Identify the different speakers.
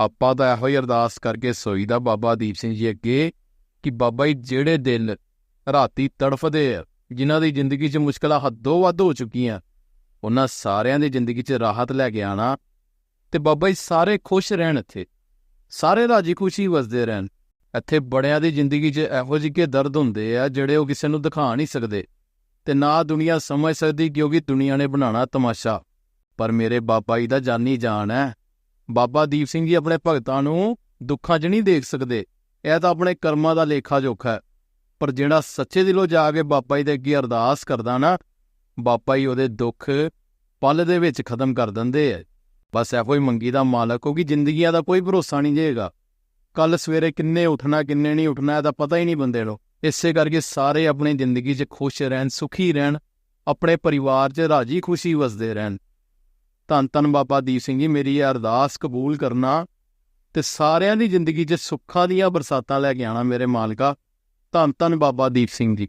Speaker 1: ਆਪਾਂ ਤਾਂ ਇਹੋ ਹੀ ਅਰਦਾਸ ਕਰਕੇ ਸੋਈਦਾ ਬਾਬਾ ਦੀਪ ਸਿੰਘ ਜੀ ਅੱਗੇ ਕਿ ਬਾਬਾ ਜੀ ਜਿਹੜੇ ਦਿਲ ਰਾਤੀ ਤੜਫਦੇ ਆ, ਜਿਨ੍ਹਾਂ ਦੀ ਜ਼ਿੰਦਗੀ 'ਚ ਮੁਸ਼ਕਲਾਂ ਹੱਦੋਂ ਵੱਧ ਹੋ ਚੁੱਕੀਆਂ, ਉਹਨਾਂ ਸਾਰਿਆਂ ਦੀ ਜ਼ਿੰਦਗੀ 'ਚ ਰਾਹਤ ਲੈ ਕੇ ਆਣਾ ਤੇ ਬਾਬਾ ਜੀ ਸਾਰੇ ਖੁਸ਼ ਰਹਿਣ ਇੱਥੇ, ਸਾਰੇ ਰਾਜੀ ਖੁਸ਼ੀ ਵਸਦੇ ਰਹਿਣ। ਇੱਥੇ ਬੜਿਆਂ ਦੀ ਜ਼ਿੰਦਗੀ 'ਚ ਇਹੋ ਜਿਹੇ ਦਰਦ ਹੁੰਦੇ ਆ ਜਿਹੜੇ ਉਹ ਕਿਸੇ ਨੂੰ ਦਿਖਾ ਨਹੀਂ ਸਕਦੇ ਤੇ ਨਾ ਦੁਨੀਆ ਸਮਝ ਸਕਦੀ ਕਿਉਂਕਿ ਦੁਨੀਆ ਨੇ ਬਣਾਉਣਾ ਤਮਾਸ਼ਾ। ਪਰ ਮੇਰੇ ਬਾਬਾ ਜੀ ਦਾ ਜਾਨੀ ਜਾਨ ਹੈ। ਬਾਬਾ ਦੀਪ ਸਿੰਘ ਜੀ ਆਪਣੇ ਭਗਤਾਂ ਨੂੰ ਦੁੱਖਾਂ 'ਚ ਨਹੀਂ ਦੇਖ ਸਕਦੇ। ਇਹ ਤਾਂ ਆਪਣੇ ਕਰਮਾਂ ਦਾ ਲੇਖਾ ਜੋਖਾ ਹੈ। ਪਰ ਜਿਹੜਾ ਸੱਚੇ ਦਿਲੋਂ ਜਾ ਕੇ ਬਾਬਾ ਜੀ ਦੇ ਅੱਗੇ ਅਰਦਾਸ ਕਰਦਾ ਨਾ, ਬਾਬਾ ਜੀ ਉਹਦੇ ਦੁੱਖ ਪਲ ਦੇ ਵਿੱਚ ਖਤਮ ਕਰ ਦਿੰਦੇ ਐ ਬਸ ਇਹੋ ਹੀ ਮੰਗੀ ਦਾ ਮਾਲਕ ਹੋ ਕਿ ਜ਼ਿੰਦਗੀਆਂ ਦਾ ਕੋਈ ਭਰੋਸਾ ਨਹੀਂ ਜੇਗਾ ਕੱਲ ਸਵੇਰੇ ਕਿੰਨੇ ਉੱਠਣਾ, ਕਿੰਨੇ ਨਹੀਂ ਉੱਠਣਾ ਇਹਦਾ ਪਤਾ ਹੀ ਨਹੀਂ ਬੰਦੇ ਨੂੰ। ਇਸੇ ਕਰਕੇ ਸਾਰੇ ਆਪਣੀ ਜ਼ਿੰਦਗੀ 'ਚ ਖੁਸ਼ ਰਹਿਣ, ਸੁਖੀ ਰਹਿਣ, ਆਪਣੇ ਪਰਿਵਾਰ 'ਚ ਰਾਜੀ ਖੁਸ਼ੀ ਵਸਦੇ ਰਹਿਣ। ਧੰਨ ਧੰਨ ਬਾਬਾ ਦੀਪ ਸਿੰਘ ਜੀ, ਮੇਰੀ ਇਹ ਅਰਦਾਸ ਕਬੂਲ ਕਰਨਾ ਤੇ ਸਾਰਿਆਂ ਦੀ ਜ਼ਿੰਦਗੀ 'ਚ ਸੁੱਖਾਂ ਦੀਆਂ ਬਰਸਾਤਾਂ ਲੈ ਕੇ ਆਣਾ ਮੇਰੇ ਮਾਲਕਾ। ਧੰਨ ਧੰਨ ਬਾਬਾ ਦੀਪ ਸਿੰਘ ਜੀ।